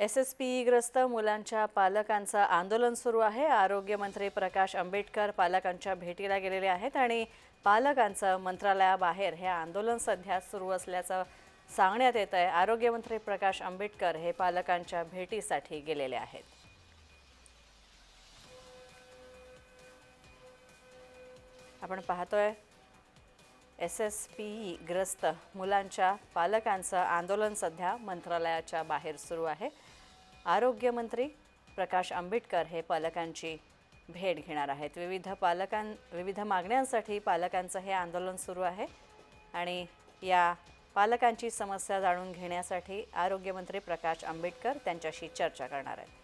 S S ग्रस्त मुलांच्या पालकांचं आंदोलन सुरू आहे. आरोग्यमंत्री प्रकाश आंबेडकर पालकांच्या भेटीला गेलेले आहेत आणि पालकांचं मंत्रालयाबाहेर हे आंदोलन सध्या सुरू असल्याचं सांगण्यात येत आहे. आरोग्यमंत्री प्रकाश आंबेडकर हे पालकांच्या भेटीसाठी गेलेले आहेत. आपण पाहतोय एस एस पी ग्रस्त मुलांच्या पालकांचं आंदोलन सध्या मंत्रालयाच्या बाहेर सुरू आहे. आरोग्यमंत्री प्रकाश आंबेडकर हे पालकांची भेट घेणार आहेत. विविध पालकां विविध मागण्यांसाठी पालकांचं हे आंदोलन सुरू आहे आणि या पालकांची समस्या जाणून घेण्यासाठी आरोग्यमंत्री प्रकाश आंबेडकर त्यांच्याशी चर्चा करणार आहेत.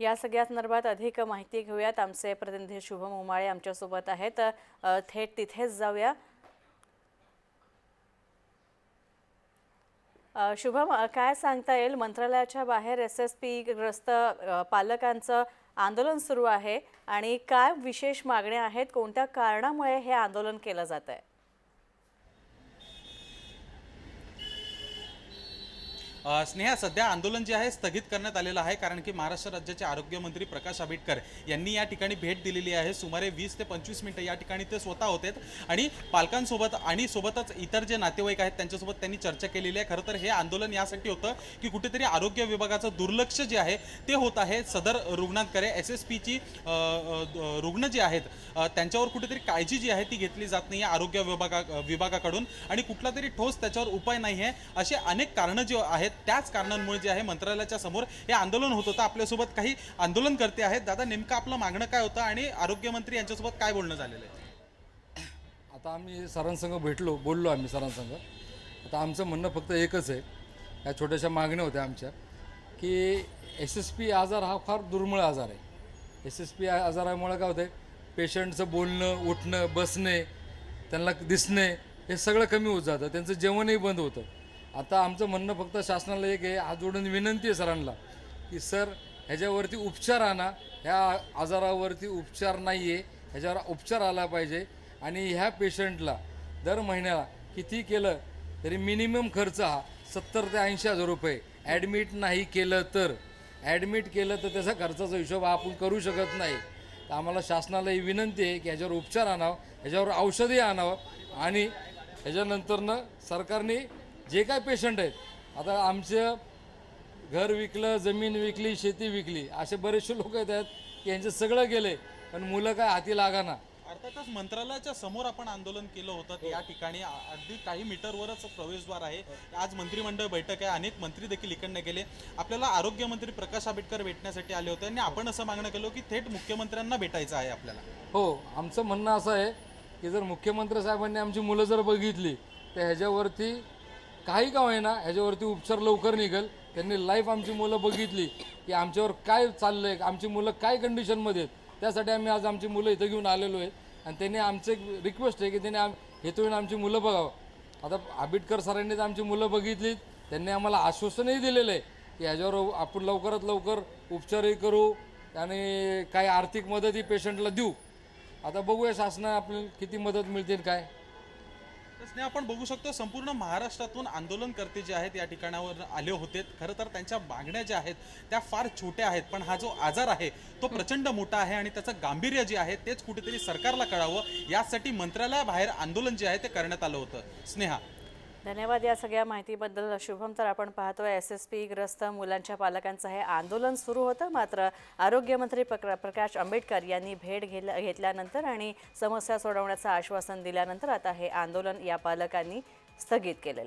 या सगळ्या संदर्भात अधिक माहिती घेऊयात. आमचे प्रतिनिधी शुभम उमाळे आमच्यासोबत आहेत. थेट तिथेच जाऊया. शुभम काय सांगता येईल? मंत्रालयाच्या बाहेर एस एस पी ग्रस्त पालकांचं आंदोलन सुरू आहे आणि काय विशेष मागण्या आहेत? कोणत्या कारणामुळे हे आंदोलन केलं जात आहे स्नेहा सध्या आंदोलन जे आहे स्थगित करण्यात आलेलं आहे कारण की महाराष्ट्र राज्याचे आरोग्यमंत्री प्रकाश आंबेडकर यांनी या ठिकाणी भेट दिलेली आहे. सुमारे वीस ते पंचवीस मिनटं या ठिकाणी ते स्वतः होते. आणि पालकांसोबत आणि सोबतच इतर जे नातेवाईक आहेत त्यांच्यासोबत त्यांनी चर्चा केलेली आहे. खरं तर हे आंदोलन यासाठी होतं की कुठेतरी आरोग्य विभागाचं दुर्लक्ष जे आहे ते होत आहे. सदर रुग्णांकडे एस एस पीची रुग्ण जे आहेत त्यांच्यावर कुठेतरी काळजी जी आहे ती घेतली जात नाही आहे आरोग्य विभागा विभागाकडून. आणि कुठला तरी ठोस त्याच्यावर उपाय नाही आहे असे अनेक कारणं जे आहेत त्याच कारणांमुळे जे आहे मंत्रालयाच्या समोर हे आंदोलन होत होतं. आपल्यासोबत काही आंदोलन करते आहेत. दादा नेमकं आपलं मागणं काय होतं आणि आरोग्यमंत्री यांच्यासोबत काय बोलणं झालेलं आहे? आता आम्ही सरांसंग भेटलो बोललो आम्ही सरांसंग. आता आमचं म्हणणं फक्त एकच आहे या छोट्याशा मागण्या होत्या आमच्या की एस एस पी आजार हा फार दुर्मिळ आजार आहे. एस एस पी आजारामुळे काय होतं पेशंटचं बोलणं उठणं बसणे त्यांना दिसणे हे सगळं कमी होत जातं. त्यांचं जेवणही बंद होतं. आता आमचं म्हणणं फक्त शासनाला एक आहे हात जोडून विनंती आहे सरांना की सर ह्याच्यावरती उपचार आणा. ह्या आजारावरती उपचार नाही आहे ह्याच्यावर उपचार आला पाहिजे. आणि ह्या पेशंटला दर महिन्याला किती केलं तरी मिनिमम खर्च हा सत्तर ते ऐंशी हजार रुपये. ॲडमिट नाही केलं तर. ॲडमिट केलं तर त्याचा खर्चाचा हिशोब आपण करू शकत नाही. तर आम्हाला शासनाला ही विनंती आहे की ह्याच्यावर उपचार आणावं ह्याच्यावर औषधही आणावं. आणि ह्याच्यानंतरनं सरकारने जे काय पेशंट आहेत आता आमचं घर विकलं जमीन विकली शेती विकली असे बरेचसे लोक आहेत की यांचं सगळं गेले पण मुलं काय हाती लागाना. अर्थातच मंत्रालयाच्या समोर आपण आंदोलन केलं होतं या ठिकाणी अगदी काही मीटरवरच प्रवेशद्वार आहे. आज मंत्रिमंडळ बैठक आहे अनेक मंत्री देखील इकडनं गेले. आपल्याला आरोग्यमंत्री प्रकाश आंबेडकर भेटण्यासाठी आले होते. आणि आपण असं मागणं केलं की थेट मुख्यमंत्र्यांना भेटायचं आहे आपल्याला. हो आमचं म्हणणं असं आहे की जर मुख्यमंत्री साहेबांनी आमची मुलं जर बघितली तर ह्याच्यावरती काही का होईना ह्याच्यावरती उपचार लवकर निघेल. त्यांनी लाईफ आमची मुलं बघितली की आमच्यावर काय चाललं आहे आमची मुलं काय कंडिशनमध्ये आहेत. त्यासाठी आम्ही आज आमची मुलं इथं घेऊन आलेलो आहे. आणि त्यांनी आमचं एक रिक्वेस्ट आहे की त्यांनी आम इथं येऊन आमची मुलं बघावं. आता आंबेडकर सरांनी तर आमची मुलं बघितलीत. त्यांनी आम्हाला आश्वासनही दिलेलं आहे की ह्याच्यावर आपण लवकरात लवकर उपचारही करू आणि काही आर्थिक मदतही पेशंटला देऊ. आता बघूया शासना आपल्याला किती मदत मिळते काय? आपण बघू शकतो संपूर्ण महाराष्ट्रातून आंदोलनकर्ते जे आहेत या ठिकाणावर आले होते. खरं तर त्यांच्या मागण्या ज्या आहेत त्या फार छोट्या आहेत. पण हा जो आजार आहे तो प्रचंड मोठा आहे आणि त्याचं गांभीर्य जे आहे तेच कुठेतरी सरकारला कळावं. यासाठी मंत्रालयाबाहेर आंदोलन जे आहे ते करण्यात आलं होतं. स्नेहा. धन्यवाद या सगळ्या माहितीबद्दल. शुभम तर आपण पाहतोय एस एस पी ग्रस्त मुलांच्या पालकांचं हे आंदोलन सुरू होतं. मात्र आरोग्यमंत्री प्रकाश आंबेडकर यांनी भेट घेतल्या घेतल्यानंतर आणि समस्या सोडवण्याचं आश्वासन दिल्यानंतर आता हे आंदोलन या पालकांनी स्थगित केलेलं आहे.